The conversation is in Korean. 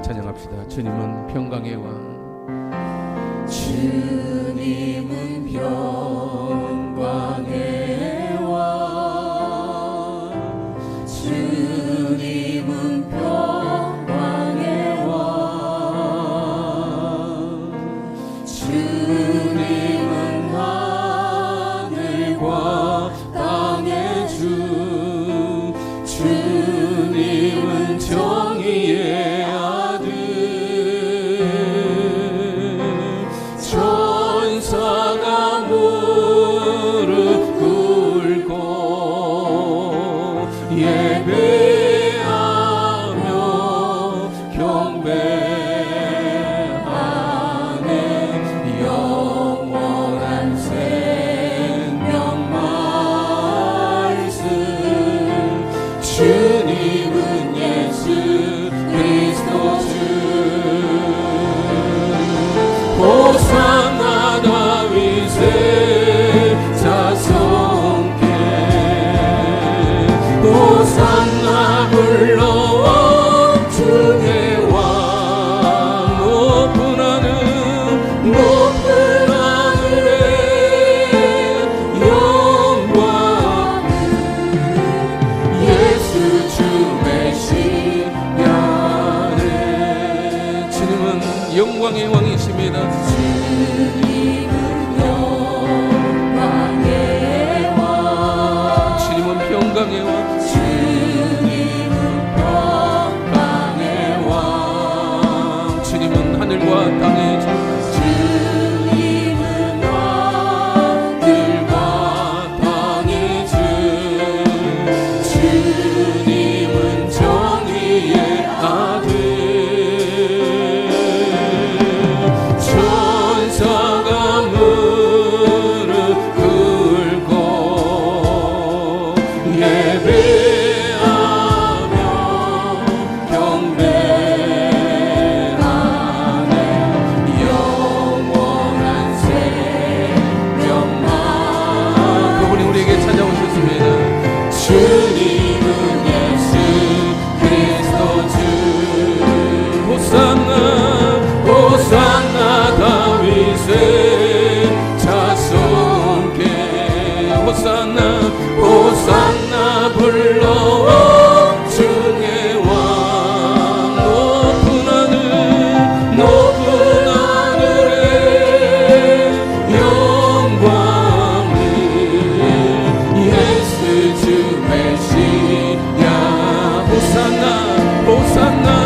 함께 찬양합시다. 주님은 평강의 왕. 주님은 평강의 왕 주님은 평강의 왕 주 영광의 왕이십니다. 주님은 영광의 왕 주님은 평강의 왕. 주님은 평강의 왕 주님은 하늘과 땅 호산나 호산나 불러와 주의 왕. 높은 하늘 높은 하늘에 영광을 예수 주 호산나 호산나 호산나